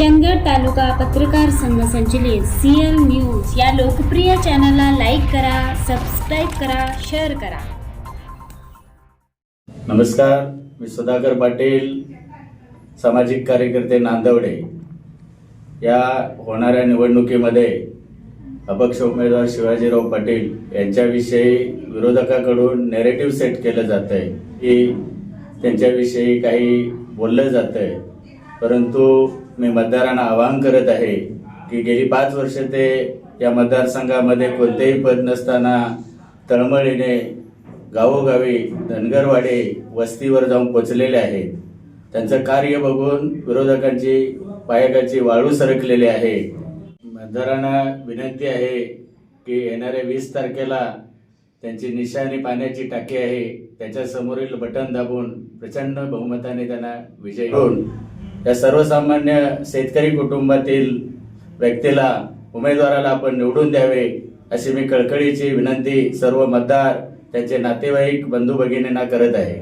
चंदगड तालुका पत्रकार संघ संचलित सीएल न्यूज या लोकप्रिय चॅनलला लाईक करा सबस्क्राईब करा शेअर करा. नमस्कार मी सुधाकर पाटील सामाजिक कार्यकर्ते नांदवडे. या होणाऱ्या निवडणुकीमध्ये अपक्ष उमेदवार शिवाजीराव पाटील यांच्याविषयी विरोधकाकडून नेरेटिव्ह सेट केलं जात आहे की त्यांच्याविषयी काही बोललं जात आहे परंतु मी मतदारांना आवाहन करत आहे की गेली पाच वर्ष ते या मतदारसंघामध्ये कोणतेही पद नसताना तळमळीने गावोगावी धनगरवाडे वस्तीवर जाऊन पोचलेले आहेत. त्यांचं कार्य बघून विरोधकांची पायकाची वाळू सरकलेली आहे. मतदारांना विनंती आहे की येणाऱ्या वीस तारखेला त्यांची निशाणी पाण्याची टाकी आहे. त्याच्यासमोरील बटन दाबून प्रचंड बहुमताने त्यांना विजय होऊन या सर्वसामान्य शेतकरी कुटुंबातील व्यक्तीला उमेदवाराला आपण निवडून द्यावे अशी मी कळकळीची विनंती सर्व मतदार त्यांचे नातेवाईक बंधू भगिनींना करत आहे.